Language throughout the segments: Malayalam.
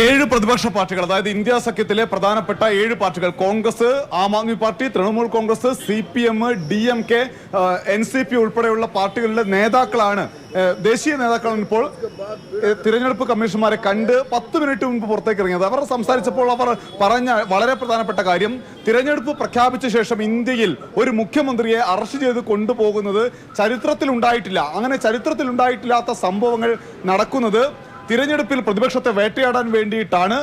ഏഴ് പ്രതിപക്ഷ പാർട്ടികൾ അതായത് ഇന്ത്യ സഖ്യത്തിലെ പ്രധാനപ്പെട്ട ഏഴ് പാർട്ടികൾ Congress Aam Aadmi party Trinamool Congress C P M D M K N C P ഉൾപ്പെടെയുള്ള പാർട്ടികളുടെ നേതാക്കളാണ്. ദേശീയ നേതാക്കളാണ് ഇപ്പോൾ തിരഞ്ഞെടുപ്പ് കമ്മീഷന്മാരെ കണ്ട് പത്ത് മിനിറ്റ് മുമ്പ് പുറത്തേക്ക് ഇറങ്ങിയത്. അവർ സംസാരിച്ചപ്പോൾ അവർ പറഞ്ഞ വളരെ പ്രധാനപ്പെട്ട കാര്യം തിരഞ്ഞെടുപ്പ് പ്രഖ്യാപിച്ച ശേഷം ഇന്ത്യയിൽ ഒരു മുഖ്യമന്ത്രിയെ അറസ്റ്റ് ചെയ്ത് കൊണ്ടുപോകുന്നത് ചരിത്രത്തിൽ ഉണ്ടായിട്ടില്ല അങ്ങനെ ചരിത്രത്തിൽ ഉണ്ടായിട്ടില്ലാത്ത സംഭവങ്ങൾ നടക്കുന്നത് തിരഞ്ഞെടുപ്പിൽ പ്രതിപക്ഷത്തെ വേട്ടയാടാൻ വേണ്ടിയിട്ടാണ്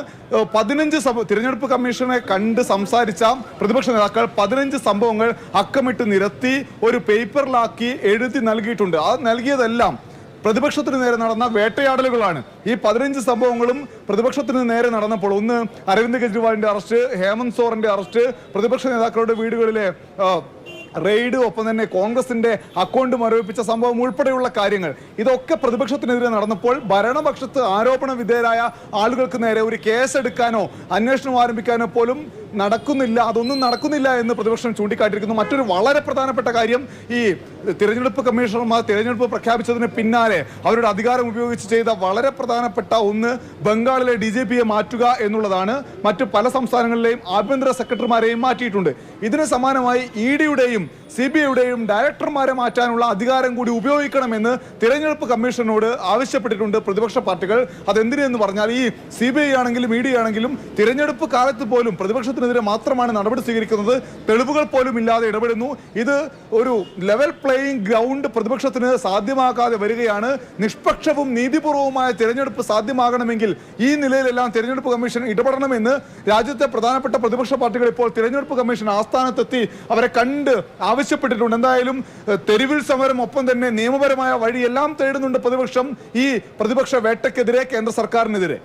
പതിനഞ്ച് തിരഞ്ഞെടുപ്പ് കമ്മീഷനെ കണ്ട് സംസാരിച്ച പ്രതിപക്ഷ നേതാക്കൾ പതിനഞ്ച് സംഭവങ്ങൾ അക്കമിട്ട് നിരത്തി ഒരു പേപ്പറിലാക്കി എഴുതി നൽകിയിട്ടുണ്ട്. അത് നൽകിയതെല്ലാം പ്രതിപക്ഷത്തിന് നേരെ നടന്ന വേട്ടയാടലുകളാണ്. ഈ പതിനഞ്ച് സംഭവങ്ങളും പ്രതിപക്ഷത്തിന് നേരെ നടന്നപ്പോൾ ഒന്ന് അരവിന്ദ് കെജ്രിവാളിന്റെ അറസ്റ്റ് ഹേമന്ത് സോറിന്റെ അറസ്റ്റ് പ്രതിപക്ഷ നേതാക്കളുടെ വീടുകളിലെ റെയ്ഡ് ഒപ്പം തന്നെ കോൺഗ്രസിന്റെ അക്കൗണ്ട് മരവിപ്പിച്ച സംഭവം ഉൾപ്പെടെയുള്ള കാര്യങ്ങൾ. ഇതൊക്കെ പ്രതിപക്ഷത്തിനെതിരെ നടന്നപ്പോൾ ഭരണപക്ഷത്ത് ആരോപണ വിധേയരായ ആളുകൾക്ക് നേരെ ഒരു കേസെടുക്കാനോ അന്വേഷണം ആരംഭിക്കാനോ പോലും നടക്കുന്നില്ല. അതൊന്നും നടക്കുന്നില്ല എന്ന് പ്രതിപക്ഷം ചൂണ്ടിക്കാട്ടിയിരിക്കുന്നു. മറ്റൊരു വളരെ പ്രധാനപ്പെട്ട കാര്യം ഈ തിരഞ്ഞെടുപ്പ് കമ്മീഷണർമാർ തിരഞ്ഞെടുപ്പ് പ്രഖ്യാപിച്ചതിന് പിന്നാലെ അവരുടെ അധികാരം ഉപയോഗിച്ച് ചെയ്ത വളരെ പ്രധാനപ്പെട്ട ഒന്ന് ബംഗാളിലെ ഡി ജെ പിയെ മാറ്റുക എന്നുള്ളതാണ്. മറ്റ് പല സംസ്ഥാനങ്ങളിലെയും ആഭ്യന്തര സെക്രട്ടറിമാരെയും മാറ്റിയിട്ടുണ്ട്. ഇതിന് സമാനമായി ഇ ഡിയുടെയും സി ബി ഐയുടെയും ഡയറക്ടർമാരെ മാറ്റാനുള്ള അധികാരം കൂടി ഉപയോഗിക്കണമെന്ന് തിരഞ്ഞെടുപ്പ് കമ്മീഷനോട് ആവശ്യപ്പെട്ടിട്ടുണ്ട് പ്രതിപക്ഷ പാർട്ടികൾ. അതെന്തിനെന്ന് പറഞ്ഞാൽ ഈ സി ബി ഐ ആണെങ്കിലും ഇ ഡി ആണെങ്കിലും തിരഞ്ഞെടുപ്പ് കാലത്ത് പോലും പ്രതിപക്ഷത്തിനെതിരെ മാത്രമാണ് നടപടി സ്വീകരിക്കുന്നത്. തെളിവുകൾ പോലും ഇല്ലാതെ ഇടപെടുന്നു. ഇത് ഒരു ലെവൽ പ്ലേയിങ് ഗ്രൗണ്ട് പ്രതിപക്ഷത്തിന് സാധ്യമാക്കാതെ വരികയാണ്. നിഷ്പക്ഷവും നീതിപൂർവവുമായ തിരഞ്ഞെടുപ്പ് സാധ്യമാകണമെങ്കിൽ ഈ നിലയിലെല്ലാം തിരഞ്ഞെടുപ്പ് കമ്മീഷൻ ഇടപെടണമെന്ന് രാജ്യത്തെ പ്രധാനപ്പെട്ട പ്രതിപക്ഷ പാർട്ടികൾ ഇപ്പോൾ തിരഞ്ഞെടുപ്പ് കമ്മീഷൻ ആസ്ഥാനത്തെത്തി അവരെ കണ്ട് ആവശ്യപ്പെട്ടിട്ടുണ്ട്. എന്തായാലും തെരുവിൽ സമരം ഒപ്പം തന്നെ നിയമപരമായ വഴിയെല്ലാം തേടുന്നുണ്ട് പ്രതിപക്ഷം. ഈ പ്രതിപക്ഷ വേട്ടയ്ക്കെതിരെ കേന്ദ്ര സർക്കാരിനെതിരെ.